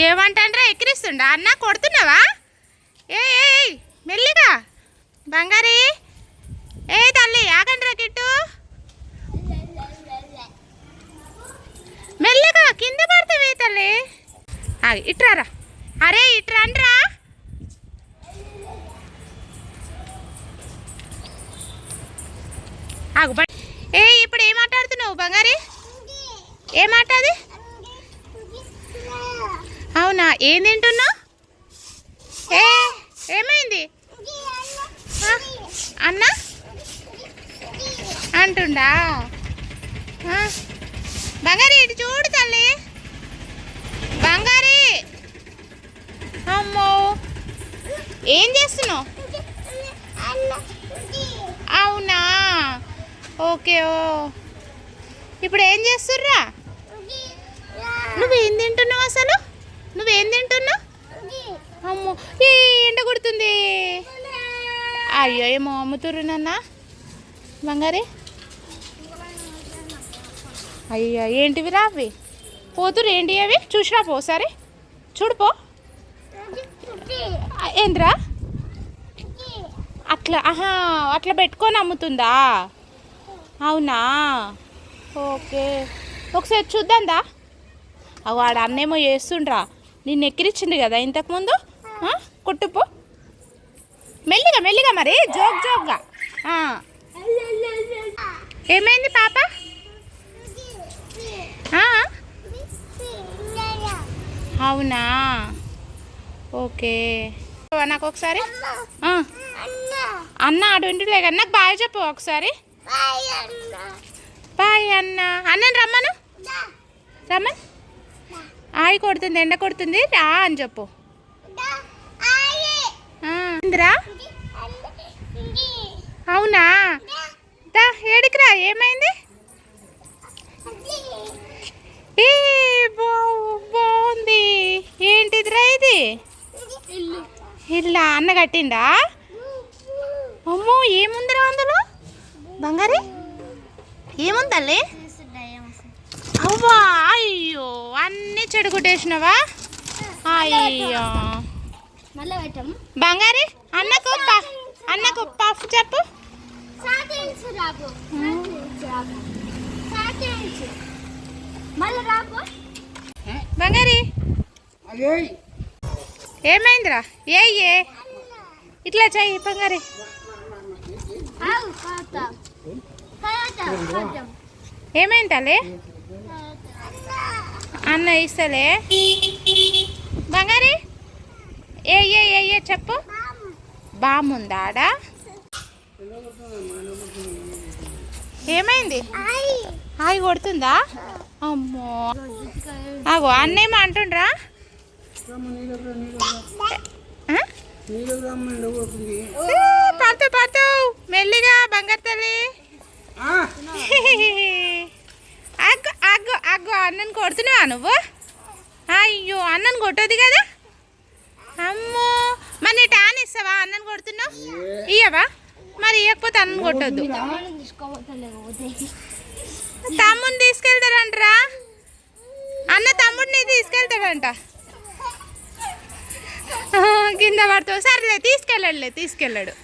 ఏమంటాండ్రా? ఎక్కిరిస్తుండా? అన్న కొడుతున్నావా? ఏ ఏ మెల్లిగా. బంగారి. ఏ తల్లి ఆగండ్రా కిట్టు. మెల్లగా కింద పడతావే తల్లి. ఇట్రారా. అరే ఇట్రాండ్రా. ఆగు ఏ ఇప్పుడు ఏం మాట్లాడుతున్నావు బంగారి? ఏం మాట్లాది అవునా? ఏం తింటున్నావు? ఏ ఏమైంది? అన్న? అంటుండా? బంగారి ఇటు చూడు తల్లి. బంగారి! అమ్మో! ఏం చేస్తున్నావు? అవునా? ఓకే ఓ. ఇప్పుడు ఏం చేస్తుర్రా? నువ్వేం తింటున్నావు అసలు? నువ్వేం తింటున్నావు? అమ్మో ఏ ఎండ కొడుతుంది? అయ్యో ఏమో అమ్ముతుర్రు నాన్న? బంగారే? అయ్యో ఏంటివి రా అవి? పోతురు ఏంటి అవి? చూసిరా పో సరే చూడు పో. ఏంద్రా? అట్లా ఆహా అట్లా పెట్టుకొని అమ్ముతుందా? అవునా? ఓకే. ఒకసారి చూద్దాందా? అవు ఆడ అన్నేమో చేస్తుండ్రా. నిన్ను ఎక్కిరిచ్చిండు కదా ఇంతకుముందు కొట్టుపో. మెల్లిగా మెల్లిగా మరి. జోక్ జోక్గా. ఏమైంది పాప? అవునా? ఓకే. నాకు ఒకసారి. అన్న అడుంటిలే కదా నాకు బాయ్ చెప్పు ఒకసారి. బాయ్ అన్న. అన్నని రమ్మను. రమ్మన్. ఆయి కొడుతుంది ఎండ కొడుతుంది రా అని చెప్పు. అవునా? దా. ఏడికిరా ఏమైంది? ఏ బాగుంది ఏంటిదిరా ఇది? ఇల్లా. అన్న కట్టిండా? అమ్మో ఏముందిరా అందులో? బంగారి? ఏముందల్లి అవ్వా! అన్నీ చెడుగుట్టేసినవా అయ్యో. బంగారి అన్నకు అన్నకు పఫ్ చెప్పు. బంగారి. ఏమైందిరా? ఏ ఏ. ఇట్లా చెయ్యి బంగారి. ఏమైంది తల్లి అన్న ఇస్తలే? బంగారి? ఏ ఏ ఏ ఏ చెప్పు. బాముందా ఆడ ఏమైంది? ఆగి కొడుతుందా? అమ్మో. ఆగో అన్నేమో అంటుండ్రా. పడతావు పడతావు మెల్లిగా బంగారు తల్లి. అన్నను కొడుతున్నావా నువ్వు? అయ్యో అన్నను కొట్టదు కదా? అమ్మో మరి నీ టాన్ ఇస్తావా? అన్నను కొడుతున్నావు? ఇయ్యవా? మరి ఇవ్వకపోతే అన్నం కొట్టొద్దు. తమ్ముని తీసుకెళ్తాడంటరా అన్న తమ్ముడిని తీసుకెళ్తాడంట. కింద పడతావు సర్లే తీసుకెళ్ళాడులే తీసుకెళ్ళాడు.